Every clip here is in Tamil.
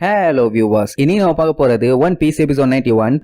ஹலோ வியூவர்ஸ் இனி நம்ம பார்க்க போறது one piece episode ninety one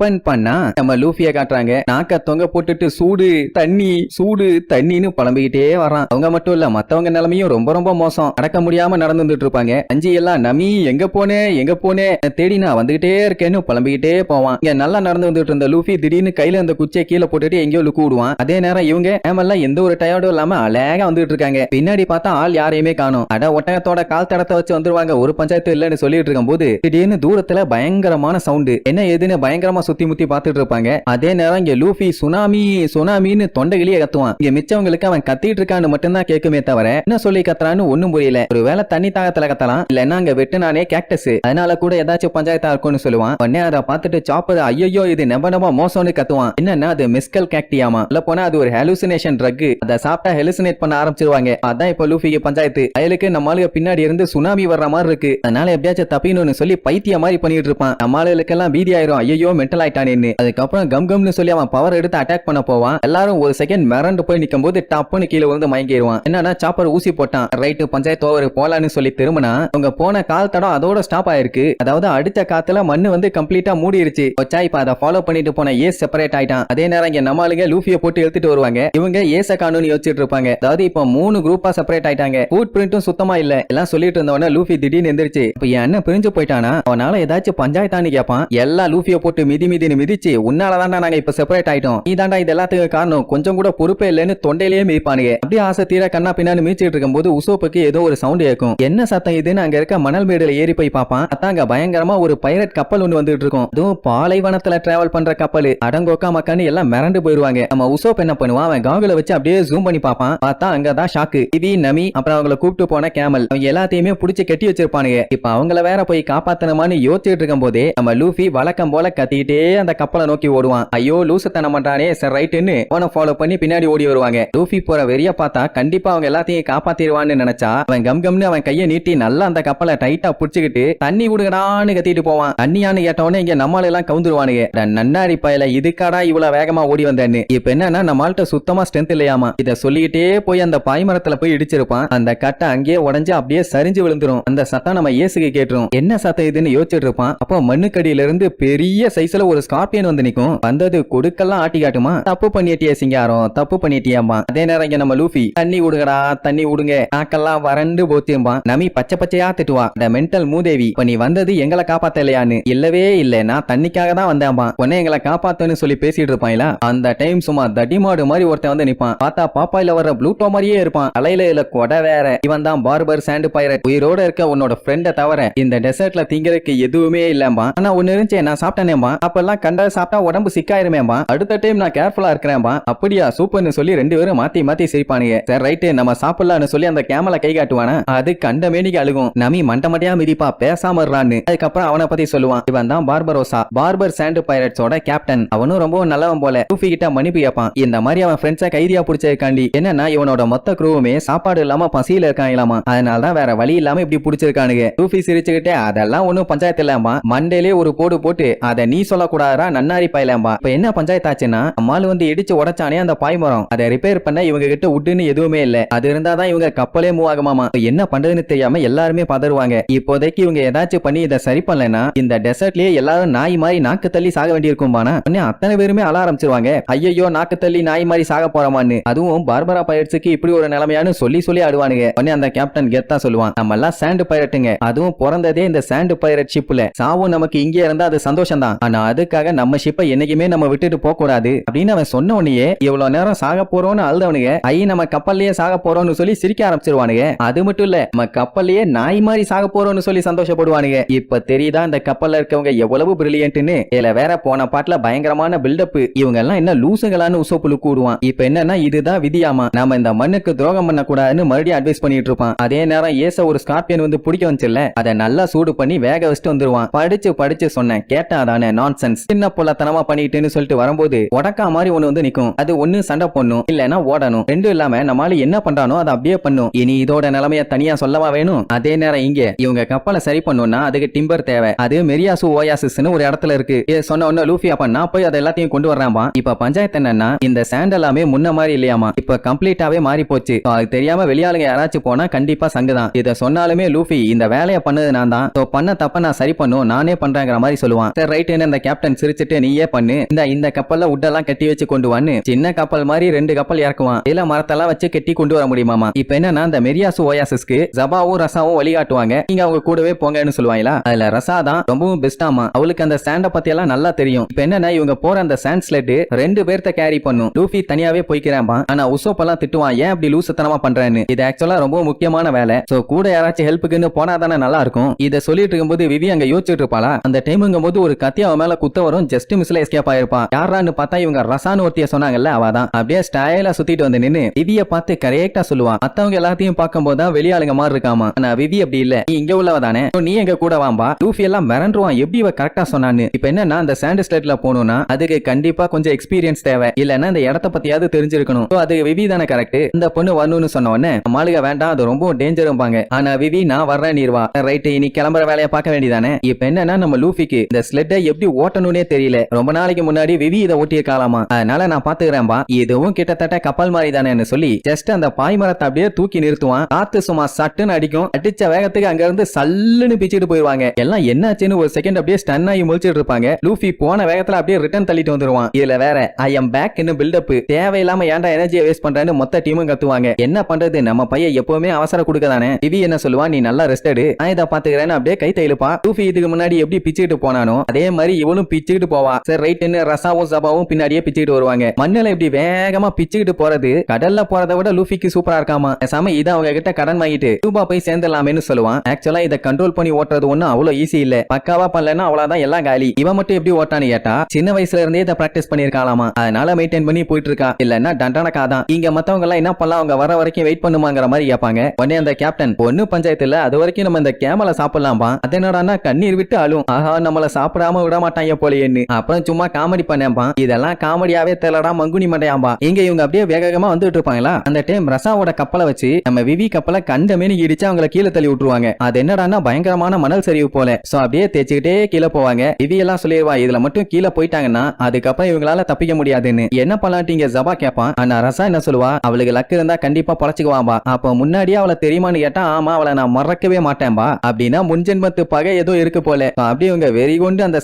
open பண்ணா நம்ம லூஃபிய காட்டுறாங்க. நாக்க தொங்க போட்டுட்டு சூடு தண்ணி சூடு தண்ணின்னு புலம்பிக்கிட்டே வரான் அவங்க மட்டும் இல்ல மத்தவங்க நிலைமையும் ரொம்ப ரொம்ப மோசம். அடக்க முடியாம நடந்து வந்துட்டு இருப்பாங்க. அஞ்சி எல்லாம் நமி எங்க போனே? எங்க போனே? தேடி நான் வந்துகிட்டே இருக்கேன்னு புலம்பிக்கிட்டே போவான். இங்க நல்லா நடந்து வந்துட்டு இருந்த லூஃபி திடீர்னு கையில அந்த குச்சியை கீழே போட்டுட்டு எங்கேயோ லுக்கு விடுவான். அதே நேரம் இவங்க ஏமெல்லாம் எந்த ஒரு டயர்டும் இல்லாம அழகா வந்துட்டு இருக்காங்க. பின்னாடி பார்த்தா ஆள் யாரையுமே காணும். அட ஒட்டகத்தோட கால் தடத்தை வச்சு வந்துருவாங்க. ஒரு பஞ்சாயத்து இல்லைன்னு சொல்லிட்டு இருக்கும் போது திடீர்னு தூரத்துல பயங்கரமான சவுண்டு. என்ன எதுன்னு பயங்கரமா சுத்தி முத்தி பாத்துட்டு இருப்பாங்க அதே நேரம் இங்க லூஃபி சுனாமி சுனாமின்னு தொண்டைகளே கத்துவான். இங்க மிச்சவங்களுக்கு அவன் கத்திட்டு இருக்கான்னு மட்டும்தான் கேட்குமே தவிர என்ன சொல்லி கத்துறான்னு ஒண்ணும் புரியல. ஒருவேளை தண்ணி தாகத்துல கத்தலாம் இல்லன்னா அங்க வெட்டுனானே கேக்டஸ் அதனால கூட ஏதாச்சும் பஞ்சாயத்தா இருக்கும்னு சொல்லுவான். உடனே அதை பார்த்துட்டு சாப்பது ஐயோ இது நெப நெப மோசம்னு கத்துவான். என்னன்னா அது மிஸ்கல் கேக்டியாமா இல்ல போனா அது ஒரு ஹெலுசினேஷன் ட்ரக் அதை சாப்பிட்டா ஹெலுசினேட் பண்ண ஆரம்பிச்சிருவாங்க. அதான் இப்ப லூஃபிக்கு பஞ்சாயத்து. அயலுக்கு நம்ம பின்னாடி இருந்து சுனாமி வர்ற மாதிரி இருக்கு. அதனால எப்படியாச்சும் தப்பின்னு சொல்லி பைத்திய மாதிரி பண்ணிட்டு இருப்பான். நம்மளுக்கெல்லாம் பீதி ஆயிரும் ஐயோ மென்டல் ஆயிட்டானேன்னு அதுக்கப்புறம் கம் கம்னு சொல்லி அவன் பவர் எடுத்து அட்டாக் பண்ண போவான். எல்லாரும் ஒரு செகண்ட் மிரண்டு போய் நிற்கும் போது டப்புன்னு கீழே வந்து மயங்கிடுவான் என்னன்னா சாப்பர் ஊசி போட்டான். ரைட்டு பஞ்சாயத்து ஓவர் போலான்னு சொல்லி திரும்பினா அவங்க போன கால் தடம் அதோட ஸ்டாப் ஆயிருக்கு. அதாவது அடிச்ச காத்துல மண்ணு வந்து கம்ப்ளீட்டா மூடிருச்சு. வச்சா இப்ப அதை ஃபாலோ பண்ணிட்டு போன ஏ செப்பரேட் ஆயிட்டான். அதே நேரம் இங்க நம்ம ஆளுங்க லூஃபிய போட்டு எடுத்துட்டு வருவாங்க. இவங்க ஏச காணும்னு யோசிச்சுட்டு இருப்பாங்க. அதாவது இப்ப மூணு குரூப்பா செப்பரேட் ஆயிட்டாங்க. ஃபுட் பிரிண்ட்டும் சுத்தமா இல்ல. எல்லாம் சொல்லிட்டு இருந்தவன லூஃபி திடீர்னு எந்திரிச்சு இப்ப என் அண்ணன் பிரிஞ்சு போயிட்டானா? அவனால ஏதாச்சும் பஞ்சாயத்தான்னு கேட்பான் எல்லா லூஃபிய போட்டு மிதி மிதின்னு மிதிச்சு உன்னாலதான்டா நாங்க இப்ப செப்பரேட் ஆயிட்டோம். நீ தாண்டா இது எல்லாத்துக்கும் காரணம். கொஞ்சம் கூட பொறுப்பே இல்லைன்னு தொண்டையிலேயே மிதிப்பானுங்க. அப்படியே ஆசை தீர கண்ணா பின்னான்னு இருக்கும் இருக்கும்போது உசோப்புக்கு ஏதோ ஒரு சவுண்ட் கேட்கும். என்ன சத்தம் இதுன்னு அங்க இருக்க மணல் மேடுல ஏறி போய் பார்ப்பான். அதான் பயங்கரமா ஒரு பைரட் கப்பல் ஒன்று வந்துட்டு இருக்கும். அதுவும் பாலைவனத்துல டிராவல் பண்ற கப்பல். அடங்கோக்கா மக்கான்னு எல்லாம் மிரண்டு போயிருவாங்க நம்ம உசோப் என்ன பண்ணுவான்? அவன் காகுல வச்சு அப்படியே ஜூம் பண்ணி பார்ப்பான். பார்த்தா அங்கதான் ஷாக்கு இவி நமி அப்புறம் அவங்கள கூப்பிட்டு போன கேமல் அவங்க எல்லாத்தையுமே புடிச்சு கட்டி வச்சிருப்பானுங்க. இப்ப அவங்கள வேற போய் காப்பாத்தணுமான்னு யோசிச்சுட்டு இருக்கும் போதே நம்ம லூஃபி வழக்கம் போல கத்திக்கிட்டே அந்த கப்பலை நோக்கி ஓடுவான். ஐயோ லூசுத்தனம் பண்றானே சார் ரைட்டுன்னு அவனை ஃபாலோ பண்ணி பின்னாடி ஓடி வருவாங்க. லூஃபி போற வெறிய பார்த்தா கண்டிப்பா அவங்க எல்லாத்தையும் காப்பாத்திடுவான்னு நினைச்சா அவன் கம் கம்னு அவன் கையை நீட்டி நல்லா அந்த கப்பலை டைட்டா புடிச்சுக்கிட்டு தண்ணி கொடுக்கடான்னு கத்திட்டு போவான். தண்ணியான்னு கேட்டவொடனே இங்க நம்மள எல்லாம் கவுந்துருவானுங்க. அட நன்னாரி பயல இதுக்காடா இவ்வளவு வேகமா ஓடி வந்தேன்னு. இப்ப என்னன்னா நம்மள்ட்ட சுத்தமா ஸ்ட்ரென்த் இல்லையாமா. இத சொல்லிக்கிட்டே போய் அந்த பாய்மரத்துல போய் இடிச்சிருப்பான். அந்த கட்டை அங்கேயே உடஞ்சு அப்படியே சரிஞ்சு விழுந்துரும். அந்த சத்தம் நம்ம இயேசுக்கு கேட்டுரும். என்ன சத்தம் இதுன்னு யோசிச்சுட்டு இருப்பான். அப்போ மண்ணுக்கடியில இருந்து பெரிய சைஸ்ல ஒரு ஸ்கார்பியன் வந்து நிக்கும். வந்தது கொடுக்கெல்லாம் ஆட்டி காட்டுமா? தப்பு பண்ணிட்டியே சிங்காரம். தப்பு பண்ணிட்டியாமா அதே நேரம் இங்க நம்ம லூஃபி. தண்ணி விடுங்கடா தண்ணி விடுங்க நாக்கெல்லாம் வறண்டு போத்தியம்பா நமி பச்சை பச்சையா திட்டுவா. இந்த மென்டல் மூதேவி இப்ப நீ வந்தது எங்களை காப்பாத்த இல்லையான்னு இல்லவே இல்ல. நான் தண்ணிக்காக தான் வந்தேன்பா உன்னை எங்களை காப்பாத்தன்னு சொல்லி பேசிட்டு இருப்பாங்களா அந்த டைம் சும்மா தடிமாடு மாதிரி ஒருத்தன் வந்து நிப்பான். பார்த்தா பாப்பாயில வர்ற ப்ளூட்டோ மாதிரியே இருப்பான். அலையில இல்ல கொடை வேற. இவன் தான் பார்பர் சாண்டு பைரட் உயிரோட இருக்க உன்னோட ஃப்ரெண்டை தவிர இந்த டெசர்ட்ல திங்கிறதுக்கு எதுவுமே இல்லம்பா ஆனா ஒன்னு இருந்துச்சு நான் சாப்பிட்டேனேம்பா அப்பெல்லாம் கண்டா சாப்பிட்டா உடம்பு சிக்காயிருமேம்பா அடுத்த டைம் நான் கேர்ஃபுல்லா இருக்கிறேன்பா அப்படியா சூப்பர்னு சொல்லி ரெண்டு பேரும் மாத்தி மாத்தி சிரிப்பானுங்க. சரி ரைட்டு நம்ம சாப்பிடலாம்னு சொல்லி அந்த கேமல கை காட்டுவானா? அது கண்ட மேனிக்கு அழுகும். நமி மண்டமட்டையா மிதிப்பா பேசாம இருறான்னு. அதுக்கப்புறம் அவனை பத்தி சொல்லுவான். இவன் தான் பார்பரோசா. பார்பர் சாண்டு பைரட்ஸோட கேப்டன் அவனும் ரொம்ப நல்லவன் போல. லூஃபி கிட்ட மன்னிப்பு கேட்பான் இந்த மாதிரி அவன் ஃப்ரெண்ட்ஸை கைதியா பிடிச்சிருக்காண்டி. என்னன்னா இவனோட மொத்த குரூவுமே சாப்பாடு இல்லாம பசியில இருக்காங்களாமா. அதனால தான் வேற வழி இல்லாம இப்படி பிடிச்சிருக்கானுங்க. சூஃபி சிரிச்சுக்கிட்டே அதெல்லாம் ஒன்னும் பஞ்சாயத்து இல்லாமா மண்டேலே ஒரு போடு போட்டு அதை நீ சொல்ல சொல்லக்கூடாதா நன்னாரி பாயலாம்பா. இப்ப என்ன பஞ்சாயத்து ஆச்சுன்னா அம்மாள் வந்து இடிச்சு உடச்சானே அந்த பாய்மரம் அதை ரிப்பேர் பண்ண இவங்க கிட்ட உட்டுன்னு எதுவுமே இல்ல. அது இருந்தாதான் இவங்க கப்பலே மூவ் ஆகுமாமா. என்ன பண்றதுன்னு தெரியாம எல்லாருமே பதறுவாங்க. இப்போதைக்கு இவங்க ஏதாச்சும் பண்ணி இதை சரி பண்ணலனா இந்த டெசர்ட்லயே எல்லாரும் நாய் மாதிரி நாக்கு தள்ளி சாக வேண்டியிருக்கும்பானா? உடனே அத்தனை பேருமே அழ ஆரம்பிச்சிருவாங்க. ஐயோ நாக்கு தள்ளி நாய் மாதிரி சாக போறமான்னு. அதுவும் பார்பரா பைரட்ஸுக்கு இப்படி ஒரு நிலைமையானு சொல்லி சொல்லி ஆடுவானுங்க. உடனே அந்த கேப்டன் கெத்தா சொல்லுவான். நம்ம எல்லாம் சாண்டு பைரட்டுங்க அதுவும் பிறந்ததே இந்த சாண்டு பைரட் ஷிப்ல சாவும் நமக்கு இங்கே இருந்தா அது சந்தோஷம் தான் ஆனா அதுக்காக நம்ம ஷிப்பை என்னைக்குமே நம்ம விட்டுட்டு போக கூடாது அப்படின்னு அவன் சொன்ன உடனே இவ்வளவு நேரம் சாக போறோம்னு அழுதவனுங்க ஐ நம்ம கப்பல்லையே சாக போறோம்னு சொல்லி சிரிக்க ஆரம்பிச்சிருவானுங்க. அது மட்டும் இல்ல நம்ம கப்பல்லையே நாய் மாதிரி சாக போறோம்னு சொல்லி சந்தோஷப்படுவானுங்க. இப்ப தெரியுதா இந்த கப்பல்ல இருக்கவங்க எவ்வளவு பிரில்லியன்ட்னு இதுல வேற போன பாட்டுல பயங்கரமான பில்டப் இவங்க எல்லாம் என்ன லூசுங்களான்னு உசோப்புல கூடுவான் இப்ப என்னன்னா இதுதான் விதியாமா? நாம இந்த மண்ணுக்கு துரோகம் பண்ண கூடாதுன்னு மறுபடியும் அட்வைஸ் பண்ணிட்டு இருப்பான். அதே நேரம் ஏச ஒரு ஸ்கார்பியன் வந்து பிடிக்க வந்துச்சுல்ல அதை நல்லா சூடு பண்ணி வேக வச்சுட்டு வந்துருவான். படிச்சு படிச்சு சொன்னேன் கேட்டா தானே நான்சென்ஸ் சின்ன பொல்லத்தனமா பண்ணிட்டுன்னு சொல்லிட்டு வரும்போது உடக்கா மாதிரி ஒண்ணு வந்து நிக்கும். அது ஒண்ணு சண்டை போடணும் இல்லைன்னா ஓடணும். ரெண்டும் இல்லாம நம்மளால என்ன பண்றானோ அதை அப்படியே பண்ணும். இனி இதோட நிலைமைய தனியா சொல்லவா வேணும்? அதே நேரம் இங்க இவங்க கப்பலை சரி பண்ணும்னா அதுக்கு டிம்பர் தேவை. அது மெரியாசு ஓயாசிஸ்னு ஒரு இடத்துல இருக்கு. இதை சொன்ன உடனே லூஃபி அப்ப நான் போய் அதை எல்லாத்தையும் கொண்டு வர்றாமா இப்ப பஞ்சாயத்து என்னன்னா இந்த சாண்ட் எல்லாமே முன்ன மாதிரி இல்லையாமா இப்ப கம்ப்ளீட்டாவே மாறி போச்சு. அது தெரியாம வெளியாளுங்க யாராச்சும் போனா கண்டிப்பா சங்கு தான். இதை சொன்னாலுமே லூஃபி இந்த வேலையை பண்ணது நான் தான். பண்ண தப்ப நான் சரி பண்ணும். நானே பண்றேங்கிற மாதிரி சொல்லுவான். சரி ரைட்டுன்னு இந்த கேப்டன் சிரிச்சிட்டு நீயே பண்ணு. இந்த இந்த கப்பல்ல உட்டெல்லாம் கட்டி வச்சு கொண்டு வான்னு. சின்ன கப்பல் மாதிரி ரெண்டு கப்பல் இறக்குவான். இல்ல மரத்தெல்லாம் வச்சு கட்டி கொண்டு வர முடியுமாமா? இப்ப என்னன்னா இந்த மெரியாசு ஓயாசிஸ்க்கு ஜபாவும் ரசாவும் வழிகாட்டுவாங்க. நீங்க அவங்க கூடவே போங்கன்னு சொல்லுவாங்களா? அதுல ரசா தான் ரொம்பவும் பெஸ்டாமா அவளுக்கு அந்த ஸ்டாண்ட பத்தி எல்லாம் நல்லா தெரியும். இப்ப என்னன்னா இவங்க போற அந்த சாண்ட் ஸ்லெட் ரெண்டு பேர்த்த கேரி பண்ணும். லூஃபி தனியாவே போய்க்கிறாமா ஆனா உசோப் எல்லாம் திட்டுவான் ஏன் அப்படி லூசத்தனமா பண்றேன்னு? இது ஆக்சுவலா ரொம்ப முக்கியமான வேலை. சோ கூட யாராச்சும் ஹெல்ப்புக்குன்னு போனா தானே நல்லா இருக்கும். இதை சொல்லிட்டு இருக்கும்போது விவி அங்க யோசிச்சுட்டு இருப்பாளா? அந்த டைமுங்கும் போது ஒரு கத்தி அவன் மேல குத்த வரும் ஜஸ்ட் மிஸ்ல எஸ்கேப் ஆயிருப்பான். யாரான்னு பார்த்தா இவங்க ரசான்னு ஒருத்திய சொன்னாங்கல்ல அவ தான் அப்படியே ஸ்டைலா சுத்திட்டு வந்து நின்னு விவிய பார்த்து கரெக்டா சொல்லுவான். மத்தவங்க எல்லாத்தையும் பார்க்கும்போது தான் வெளியாளுங்க மாதிரி இருக்காமா? ஆனா விவி அப்படி இல்ல. நீ இங்க உள்ளவ தானே நீ எங்க கூட வாம்பா? லூஃபி எல்லாம் மிரண்டுருவான். எப்படி இவ கரெக்டா சொன்னான்னு? இப்ப என்னன்னா அந்த சாண்ட் ஸ்லேட்ல போகணும்னா அதுக்கு கண்டிப்பா கொஞ்சம் எக்ஸ்பீரியன்ஸ் தேவை. இல்லன்னா இந்த இடத்த பத்தியாவது தெரிஞ்சிருக்கணும். அது விவி தானே கரெக்ட் இந்த பொண்ணு வரணும்னு சொன்ன உடனே மாளிகை வேண்டாம். அது ரொம்ப டேஞ்சரும்பாங்க ஆனா விவி நான் வர்றேன் நீர்வா ரைட் இனி கிளம்புற வேலையை பார்க்க வேண்டியதானே இப்ப என்னன்னா நம்ம லூஃபிக்கு இந்த ஸ்லெட்டை எப்படி ஓட்டணும்னே தெரியல. ரொம்ப நாளைக்கு முன்னாடி விவி இதை ஓட்டியிருக்காளாமா. அதனால நான் பாத்துக்கிறேன்பா இதுவும் கிட்டத்தட்ட கப்பல் மாதிரி தானேன்னு சொல்லி ஜஸ்ட் அந்த பாய்மரத்தை அப்படியே தூக்கி நிறுத்துவான். காத்து சும்மா சட்டுன்னு அடிக்கும். அடிச்ச வேகத்துக்கு அங்க இருந்து சல்லுன்னு பிச்சுட்டு போயிருவாங்க எல்லாம் என்னாச்சுன்னு ஒரு செகண்ட் அப்படியே ஸ்டன் ஆகி முழிச்சிட்டு இருப்பாங்க. லூஃபி போன வேகத்துல அப்படியே ரிட்டர்ன் தள்ளிட்டு வந்துருவான். இதுல வேற ஐ எம் பேக் இன்னும் பில்டப் தேவையில்லாம ஏன்டா எனர்ஜியை வேஸ்ட் பண்றேன்னு மொத்த டீமும் கத்துவாங்க. என்ன பண்றது? நம்ம பையன் எப்பவுமே அவசரம் கொடுக்கதானே திவி என்ன சொல்லுவான் நீ நல்லா ரெஸ்ட் எடு நான் இதை பாத்துக்கிறேன்னு அப்படியே கை தையிலுப்பா லூஃபி இதுக்கு முன்னாடி எப்படி பிச்சுக்கிட்டு போனானோ அதே மாதிரி இவளும் பிச்சுக்கிட்டு போவா சரி ரைட்டுன்னு ரசாவும் சபாவும் பின்னாடியே பிச்சுக்கிட்டு வருவாங்க. மண்ணில இப்படி வேகமா பிச்சுக்கிட்டு போறது கடல்ல போறதை விட லூஃபிக்கு சூப்பரா இருக்காமா? பேசாம இதை அவங்க கிட்ட கடன் வாங்கிட்டு ரூபா போய் சேர்ந்துடலாமேனு சொல்லுவான். ஆக்சுவலா இதை கண்ட்ரோல் பண்ணி ஓட்டுறது ஒன்னும் அவ்வளவு ஈஸி இல்ல. பக்காவா பண்ணலன்னா அவ்வளவுதான் எல்லாம் காலி. இவன் மட்டும் எப்படி ஓட்டான்னு கேட்டா சின்ன வயசுல இருந்தே இதை பிராக்டிஸ் பண்ணிருக்காளாமா அதனால மெயின்டைன் பண்ணி போயிட்டு இருக்கா இல்லன்னா டண்டனக்கா தான் இங்க மத்தவங்க எல்லாம் என்ன பண்ணலாம்? அவங்க வர வரைக்கும் வெயிட் பண்ணுமாங்கிற மாதிரி கேட்பாங்க. உடனே அந்த கேப்டன் பொண்ணு பஞ்சாயத்துல அது வரைக்கும் நம்ம இந்த கேமலை சாப்பிடலாம்பா அது கண்ணீர் விட்டு அழும். ஆஹா நம்மள சாப்பிடாம விட மாட்டாங்க. போலயேன்னு. அப்புறம் சும்மா காமெடி பண்ணேன்பா இதெல்லாம் காமெடியாவே தெரியலடா மங்குனி மண்டையாம்பா. இங்க இவங்க அப்படியே வேகமா வந்துட்டு இருப்பாங்களா? அந்த டைம் ரசாவோட கப்பலை வச்சு நம்ம விவி கப்பலை கண்ட மீனி இடிச்சு அவங்கள கீழே தள்ளி விட்டுருவாங்க. அது என்னடானா பயங்கரமான மணல் சரிவு போல. சோ அப்படியே தேய்ச்சிக்கிட்டே கீழே போவாங்க. விவி எல்லாம் சொல்லிடுவா இதுல மட்டும் கீழே போயிட்டாங்கன்னா அதுக்கப்புறம் இவங்களால தப்பிக்க முடியாதுன்னு. என்ன பண்ணலான்ட்டு இங்க ஜபா கேட்பான் ஆனா ரசா என்ன சொல்லுவா? அவளுக்கு லக்கு இருந்தா கண்டிப்பா பொழைச்சுக்குவாம்பா. அப்ப முன்னாடியே அவளை தெரியுமான்னு கேட்டா ஆமா அவளை நான் மறக்கவே மாட்டேன்பா. அப்படின்னா முன்ஜென்மத்து பகை ஏதோ இருக்கு போல. அப்படியே இவங்க வெறி கொண்டு அந்த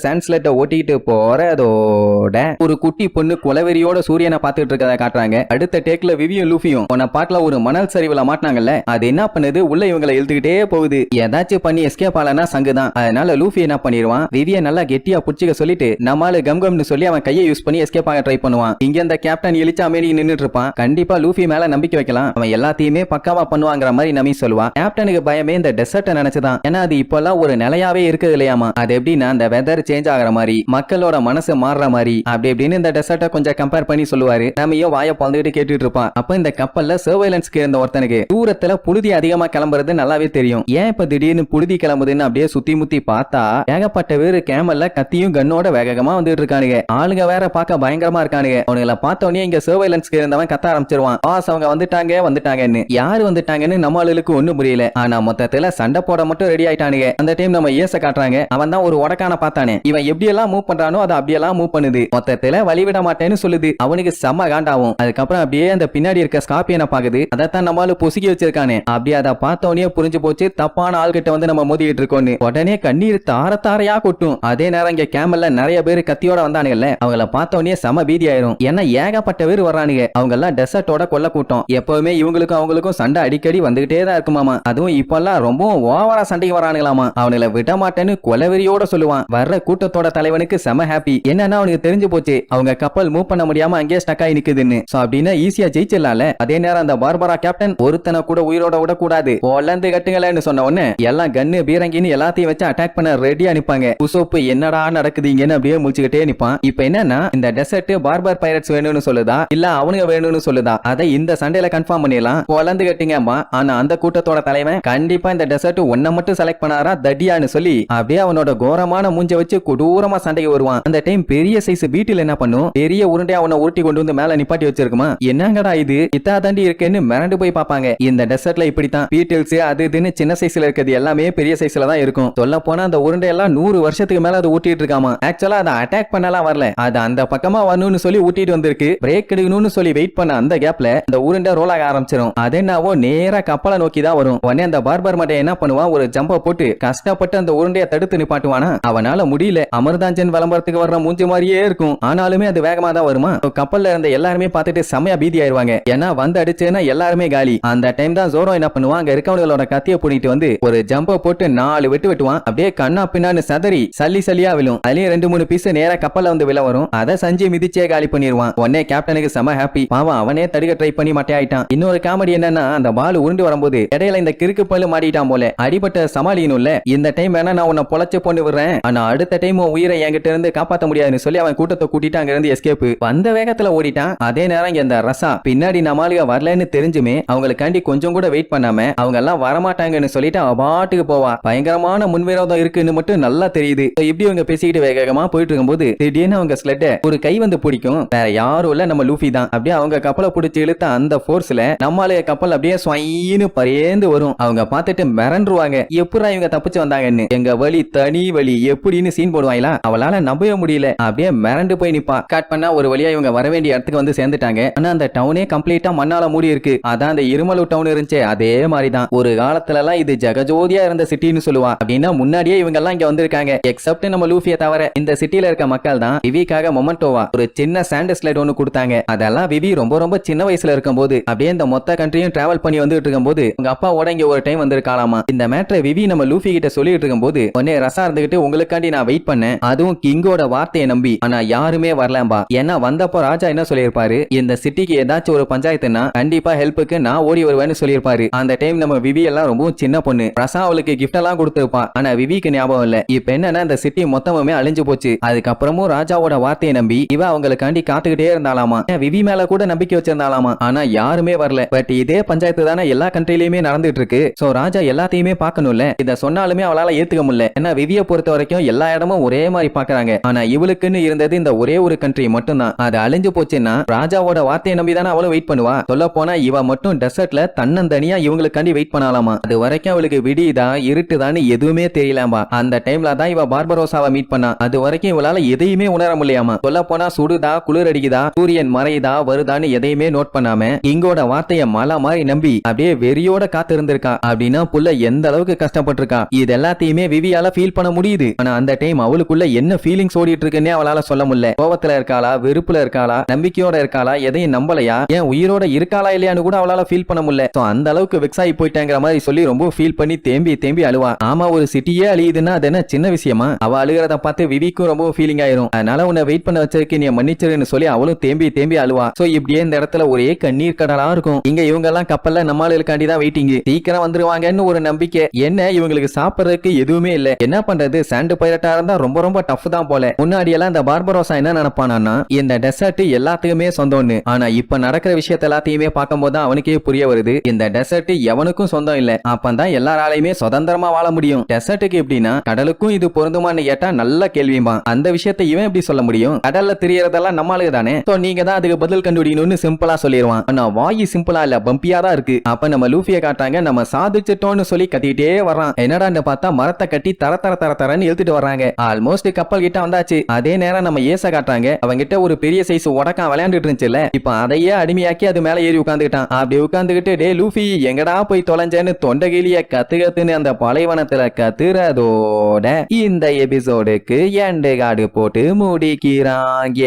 சான்ஸ்லெட்டை ஓட்டிக்கிட்டு போறதோட ஒரு குட்டி பொண்ணு குலவெறியோட சூரியனை பார்த்துட்டு இருக்கதை காட்டுறாங்க. அடுத்த டேக்ல விவியும் லூஃபியும் உன்ன பாட்டுல ஒரு மணல் சரிவுல மாட்டினாங்கல்ல அது என்ன பண்ணுது? உள்ள இவங்களை இழுத்துக்கிட்டே போகுது. ஏதாச்சும் பண்ணி எஸ்கேப் ஆலனா சங்கு தான் அதனால லூஃபி என்ன பண்ணிடுவான்? விவிய நல்லா கெட்டியா புடிச்சுக்க சொல்லிட்டு நம்மால கம்கம்னு சொல்லி அவன் கையை யூஸ் பண்ணி எஸ்கேப் ஆக ட்ரை பண்ணுவான். இங்க இந்த கேப்டன் இழிச்சா மாரி நின்னுட்டு இருப்பான். கண்டிப்பா லூஃபி மேல நம்பிக்கை வைக்கலாம். அவன் எல்லாத்தையுமே பக்காவா பண்ணுவாங்கிற மாதிரி நம்பி சொல்லுவான். கேப்டனுக்கு பயமே இந்த டெசர்ட்டை நினைச்சுதான். ஏன்னா அது இப்பெல்லாம் ஒரு நிலையாவே இருக்குது இல்லையாமா? அது எப்படின்னா அந்த வெதர் சேஞ்ச் ஆகுற மாதிரி மக்களோட மனசு மாறுற மாதிரி அப்படி அப்படின்னு இந்த டெசர்ட்டை கொஞ்சம் கம்பேர் பண்ணி சொல்லுவாரு. நம்மையும் வாய பழந்துகிட்டு கேட்டுட்டு இருப்பான்? அப்ப இந்த கப்பல்ல சர்வைலன்ஸ்க்கு இருந்த ஒருத்தனுக்கு தூரத்துல புழுதி அதிகமா கிளம்புறது நல்லாவே தெரியும். ஏன் இப்ப திடீர்னு புழுதி கிளம்புதுன்னு அப்படியே சுத்தி முத்தி பார்த்தா ஏகப்பட்ட பேரு கேமல்ல கத்தியும் கண்ணோட வேகமா வந்துட்டு இருக்கானுங்க. ஆளுங்க வேற பார்க்க பயங்கரமா இருக்கானுங்க. அவனுங்களை பார்த்த இங்க சர்வைலன்ஸ்க்கு இருந்தவன் கத்த ஆரம்பிச்சிருவான். பாஸ் அவங்க வந்துட்டாங்க வந்துட்டாங்கன்னு. யாரு வந்துட்டாங்கன்னு நம்ம ஆளுக்கு ஒண்ணும் புரியல. ஆனா மொத்தத்துல சண்டை போட மட்டும் ரெடி ஆயிட்டானுங்க. அந்த டைம் நம்ம ஏச காட்டுறாங்க. அவன் தான் ஒரு உடக்கான பார்த்தானே. இவன் எப்படி எப்படியெல்லாம் மூவ் பண்றானோ அதை அப்படியெல்லாம் மூவ் பண்ணுது. மொத்தத்துல வழிவிட மாட்டேன்னு சொல்லுது. அவனுக்கு செம்ம காண்டாவும். அதுக்கப்புறம் அப்படியே அந்த பின்னாடி இருக்க ஸ்கார்பியனை பாக்குது அதைத்தான் நம்மளால பொசுக்கி வச்சிருக்கானே. அப்படியே அதை பார்த்த உடனே புரிஞ்சு போச்சு தப்பான ஆள்கிட்ட வந்து நம்ம மோதிக்கிட்டு இருக்கோம்னு உடனே கண்ணீர் தார தாரையா கொட்டும். அதே நேரம் இங்க கேமல்ல நிறைய பேர் கத்தியோட வந்தானுங்கல்ல அவங்கள பார்த்தவனே செம பீதி ஆயிரும். ஏன்னா ஏகப்பட்ட பேர் வர்றானுங்க. அவங்க எல்லாம் டெசர்ட்டோட கொல்ல கூட்டம். எப்பவுமே இவங்களுக்கும் அவங்களுக்கும் சண்டை அடிக்கடி வந்துகிட்டே தான் இருக்குமாமா அதுவும் இப்பெல்லாம் ரொம்பவும் ஓவரா சண்டைக்கு வரானுங்களாமா. அவனுங்களை விட மாட்டேன்னு கொலவெறியோட சொல்லுவான். வர்ற கூட்டத்தோட தலைவனுக்கு செம ஹாப்பி என்னன்னா அவனுக்கு தெரிஞ்சு போச்சு அவங்க கப்பல் மூவ் பண்ண முடியாம அங்கேயே ஸ்டக் ஆகி நிக்குதுன்னு. சோ அப்படின்னா ஈஸியா ஜெயிச்சிடலாம்ல. அதே நேரம் அந்த பார்பரா கேப்டன் ஒருத்தனை கூட உயிரோட விடக்கூடாது. பொலந்து கட்டுங்களேன்னு சொன்ன உடனே எல்லாம் கன்னு பீரங்கின்னு எல்லாத்தையும் வச்சு அட்டாக் பண்ண ரெடியா நிப்பாங்க. உசோப்பு என்னடா நடக்குதுங்கன்னு அப்படியே முடிச்சுக்கிட்டே நிப்பான். இப்ப என்னன்னா இந்த டெசர்ட் பார்பர் பைரட்ஸ் வேணும்னு சொல்லுதா? இல்ல அவனுங்க வேணும்னு சொல்லுதா? அதை இந்த சண்டையில கன்ஃபார்ம் பண்ணிடலாம். பொலந்து கட்டிங்கம்மா. ஆனா அந்த கூட்டத்தோட தலைவன் கண்டிப்பா இந்த டெசர்ட் ஒன்ன மட்டும் செலக்ட் பண்ணாரா? தடியான்னு சொல்லி அப்படியே அவனோட கோரமான மூஞ்ச வச்சு கொடூரமா சண்டைக்கு வருவான். அந்த டைம் பெரிய சைஸ் பீட்டில் என்ன பண்ணும்? பெரிய உருண்டையா உன்னை உருட்டி கொண்டு வந்து மேல நிப்பாட்டி வச்சிருக்குமா? என்னங்கடா இது? இத்தா தாண்டி இருக்குன்னு மிரண்டு போய் பாப்பாங்க இந்த டெசர்ட்ல இப்படித்தான். பீட்டில்ஸ் அது இதுன்னு சின்ன சைஸ்ல இருக்கிறது எல்லாமே பெரிய சைஸ்ல தான் இருக்கும். சொல்ல போனா அந்த உருண்டை எல்லாம் நூறு வருஷத்துக்கு மேல அது ஊட்டிட்டு இருக்காமா? ஆக்சுவலா அதை அட்டாக் பண்ணலாம் வரல. அது அந்த பக்கமா வரணும்னு சொல்லி ஊட்டிட்டு வந்திருக்கு. பிரேக் எடுக்கணும்னு சொல்லி வெயிட் பண்ண அந்த கேப்ல அந்த உருண்டை ரோல் ஆக ஆரம்பிச்சிடும் அது என்னவோ நேரா கப்பலை நோக்கி தான் வரும். உடனே அந்த பார்பர் மட்டை என்ன பண்ணுவான்? ஒரு ஜம்ப போட்டு கஷ்டப்பட்டு அந்த உருண்டையை தடுத்து நிப்பாட்டுவானா? அவனால முடியல. அமிர்தாஞ்சன் விளம்பரத்துக்கு வர்ற மூஞ்சி மாதிரியே இருக்கும். ஆனாலுமே அது வேகமா தான் வருமா கப்பல்ல இருந்த எல்லாருமே பார்த்துட்டு செமையா பீதி ஆயிருவாங்க. ஏன்னா வந்து அடிச்சுன்னா எல்லாருமே காலி. அந்த டைம் தான் ஜோரோ என்ன பண்ணுவான்? அங்க இருக்கவங்களோட கத்திய புடிட்டு வந்து ஒரு ஜம்ப போட்டு நாலு வெட்டு வெட்டுவான். அப்படியே கண்ணா பின்னான்னு சதறி சல்லி சல்லியா விழும். அதுலயும் ரெண்டு மூணு பீஸ் நேரா கப்பல்ல வந்து விழ வரும். அதை சஞ்சி மிதிச்சே காலி பண்ணிடுவான் உடனே கேப்டனுக்கு செம ஹாப்பி பாவம் அவனே தடுக்க ட்ரை பண்ணி மட்டையாயிட்டான் இன்னொரு காமெடி என்னன்னா அந்த பால் உருண்டு வரும்போது இடையில இந்த கிறுக்கு பல்லு மாட்டிட்டான் போல. அடிபட்ட சமாளிக்கணும்ல. இந்த டைம் வேணா நான் உன்னை பொழைச்சு பொண்ணு விடுறேன். ஆனா அடுத்த டைம் உயிரை என்கிட்ட இருந்து காப்பாத்த முடியாதுன்னு சொல்லி அவன் கூட்டத்தை கூட்டிட்டு அங்க இருந்து எஸ்கேப் வந்த வேகத்துல ஓடிட்டான். அதே நேரம் இங்க இந்த ரசா. பின்னாடி நம்மளுக வரலன்னு தெரிஞ்சுமே அவங்களுக்காண்டி கொஞ்சம் கூட வெயிட் பண்ணாம அவங்க எல்லாம் வரமாட்டாங்கன்னு சொல்லிட்டு அவ பாட்டுக்கு போவா. பயங்கரமான முன்விரோதம் இருக்குன்னு மட்டும் நல்லா தெரியுது. இப்படி அவங்க பேசிக்கிட்டு வேகமா போயிட்டு இருக்கும்போது திடீர்னு அவங்க ஸ்லெட்ட ஒரு கை வந்து பிடிக்கும். வேற யாரும் இல்ல நம்ம லூஃபி தான். அப்படியே அவங்க கப்பலை பிடிச்சி இழுத்த அந்த போர்ஸ்ல நம்மளுடைய கப்பல் அப்படியே ஸ்வைன்னு பரேந்து வரும். அவங்க பார்த்துட்டு மிரண்டுருவாங்க. எப்படா இவங்க தப்பிச்சு வந்தாங்கன்னு. எங்க வழி தனி வழி எப்படின்னு சீன் போடுவாங்களா அவளால நம்பவே முடியல. அப்படியே மிரண்டு போய் நிப்பா. கட் பண்ணா ஒரு வழியா இவங்க வர வேண்டிய இடத்துக்கு வந்து சேர்ந்துட்டாங்க. ஆனா அந்த டவுனே கம்ப்ளீட்டா மண்ணால மூடி இருக்கு. அதான் அந்த இருமலூர் டவுன் இருந்துச்சு. அதே மாதிரி தான் ஒரு காலத்துல எல்லாம் இது ஜெகஜோதியா இருந்த சிட்டின்னு சொல்லுவா. அப்படின்னா முன்னாடியே இவங்க எல்லாம் இங்க வந்திருக்காங்க. எக்ஸப்ட் நம்ம லூஃபியை தவிர இந்த சிட்டில இருக்க மக்கள் தான் விவிக்காக மொமெண்டோவா. ஒரு சின்ன சாண்ட் ஸ்லைட் ஒன்னு கொடுத்தாங்க. அதெல்லாம் விவி ரொம்ப ரொம்ப சின்ன வயசுல இருக்கும்போது அப்படியே இந்த மொத்த கண்ட்ரியும் டிராவல் பண்ணி வந்துட்டு இருக்கும்போது உங்க அப்பாவோட இங்க ஒரு டைம் வந்திருக்காளாமா? இந்த மேட்டரை விவி நம்ம லூஃபி கிட்ட சொல்லிட்டு இருக்கும்போது உடனே ரசா இருந்துகிட்டு உங்களுக்காண்டி நான் வெயிட் பண்ணேன். அதுவும் கிங்கோட வார்த்தையை நம்பி ஆனா யாருமே வரலாம்பா. ஏன்னா வந்தப்போ ராஜா என்ன சொல்லியிருப்பாரு? இந்த சிட்டிக்கு ஏதாச்சும் ஒரு பஞ்சாயத்துனா கண்டிப்பா ஹெல்ப்புக்கு நான் ஓடி வருவேன்னு சொல்லியிருப்பாரு. அந்த டைம் நம்ம விவி எல்லாம் ரொம்பவும் சின்ன பொண்ணு. ரசா அவளுக்கு கிஃப்ட் எல்லாம் கொடுத்துருப்பா. ஆனா விவிக்கு ஞாபகம் இல்ல. இப்ப என்னன்னா இந்த சிட்டி மொத்தமுமே அழிஞ்சு போச்சு. அதுக்கப்புறமும் ராஜாவோட வார்த்தையை நம்பி இவ அவங்களுக்காண்டி காத்துக்கிட்டே இருந்தாலாமா? விவி மேல கூட நம்பிக்கை வச்சிருந்தாலாமா? ஆனா யாருமே வரல. பட் இதே பஞ்சாயத்து தானே எல்லா கண்ட்ரிலயுமே நடந்துட்டு இருக்கு சோ ராஜா எல்லாத்தையுமே பார்க்கணும்ல. இத சொன்னாலுமே அவளால ஏத்துக்க முடியல. ஏன்னா விவிய பொறுத்த வரைக்கும் எல்லா இடமும் ஒரே மாதிரி பாக்குறாங்க. ஆனா இவளுக்குன்னு இருந்தது இந்த ஒரே ஒரு கண்ட்ரி மட்டும்தான். அது அழிஞ்சு போச்சுன்னா ராஜாவோட வார்த்தையை நம்பி தானே அவளும் வெயிட் பண்ணுவா? சொல்ல போனா இவ மட்டும் டெசர்ட்ல தன்னந்தனியா இவங்களுக்காண்டி வெயிட் பண்ணலாமா? அது வரைக்கும் அவளுக்கு விடியுதா இருட்டுதான்னு எதுவுமே தெரியலாமா அந்த டைம்ல தான் இவ பார்பரோசாவை மீட் பண்ணா. அது வரைக்கும் இவளால எதையுமே உணர முடியாமா. சொல்ல போனா சுடுதா குளிர் அடிக்குதா சூரியன் மறையுதா வருதான்னு எதையுமே நோட் பண்ணாம இங்கோட வார்த்தைய மலை மாதிரி நம்பி அப்படியே வெறியோட காத்து இருந்திருக்கா அப்படின்னா புள்ள எந்த அளவுக்கு கஷ்டப்பட்டிருக்கா? இது எல்லாத்தையுமே விவியால ஃபீல் பண்ண முடியுது. ஆனா அந்த டைம் அவளுக்குள்ள என்ன ஃபீலிங்ஸ் ஓடிட்டு இருக்குன்னே அவளால சொல்ல முடியல. கோவத்துல இருக்காளா? வெறுப்புல இருக்காளா? நம்பிக்கையோட இருக்காளா? எதையும் நம்பலையா? ஏன் உயிரோட இருக்காளா இல்லையான்னு கூட அவளால ஃபீல் பண்ண முடியல. அந்த அளவுக்கு விக்ஸ் ஆகி போயிட்டேங்கிற மாதிரி சொல்லி ரொம்ப ஃபீல் பண்ணி தேம்பி தேம்பி அழுவா. ஆமா ஒரு சிட்டியே அழியுதுன்னா அது என்ன சின்ன விஷயமா? அவ அழுகிறத பார்த்து விவிக்கும் ரொம்ப ஃபீலிங் ஆயிரும். அதனால உன்னை வெயிட் பண்ண வச்சிருக்கு நீ மன்னிச்சிருன்னு சொல்லி அவளும் தேம்பி தேம்பி அழுவா. சோ இப்படியே இந்த இடத்துல ஒரே கண்ணீர் கடலா இருக்கும். இங்க இவங்க எல்லாம் கப்பல்ல நம்மளுக்காண்டி தான் வெயிட்டிங் சீக்கிரம் வந்துருவாங்கன்னு ஒரு நம்பிக்கை. என்ன இவங்களுக்கு சாப்பிடுறதுக்கு எதுவுமே இல்ல. என்ன பண்றது? சாண்டு பைரட்டா இருந்தா ரொம்ப ரொம்ப டஃப் தான் போல. முன்னாடி எல்லாம் இந்த பார்பரோசா என்ன நினைப்பானா இந்த டெசர்ட் எல்லாத்துக்குமே சொந்தம்னு. ஆனா இப்ப நடக்கிற விஷயத்த எல்லாத்தையுமே பார்க்கும்போது தான் அவனுக்கே புரிய வருது. இந்த டெசர்ட் எவனுக்கும் சொந்தம் இல்ல. அப்பதான் எல்லாராலையுமே சுதந்திரமா வாழ முடியும். டெசர்ட்டுக்கு எப்படின்னா கடலுக்கும் இது பொருந்துமான்னு கேட்டா நல்ல கேள்விமா அந்த விஷயத்த இவன் எப்படி சொல்ல முடியும்? கடல்ல தெரியறதெல்லாம் நம்மளுக்கு தானே. சோ நீங்க தான் அதுக்கு பதில் கண்டுபிடிக்கணும்னு சிம்பிளா சொல்லிடுவான் ஆனா வாயு சிம்பிளா இல்ல பம்பியா தான் இருக்கு. அப்ப நம்ம லூஃபியை காட்டாங்க நம்ம சாதிச்சிட்டோம்னு சொல்லி கத்திட்டே வர்றான். என்னடான்னு பார்த்தா மரத்தை கட்டி தர தர தர தரன்னு இழுத்துட்டு வர்றாங்க. ஆல்மோஸ்ட் கப்பல் கிட்ட வந்தாச்சு. அதே நேரம் நம்ம ஏச காட்டுறாங்க. அவங்கிட்ட ஒரு பெரிய சைஸ் உடக்கான் விளையாண்டுட்டு இருந்துச்சுல இப்ப அதையே அடிமையாக்கி அது மேல ஏறி உட்காந்துக்கிட்டான் அப்படி உட்காந்துக்கிட்டு டே லூஃபி எங்கடா போய் தொலைஞ்சேன்னு தொண்டகிலிய கத்து கத்துன்னு அந்த பாலைவனத்துல கத்துறதோட இந்த எபிசோடுக்கு எண்டு காடு போட்டு முடிக்கிறாங்க.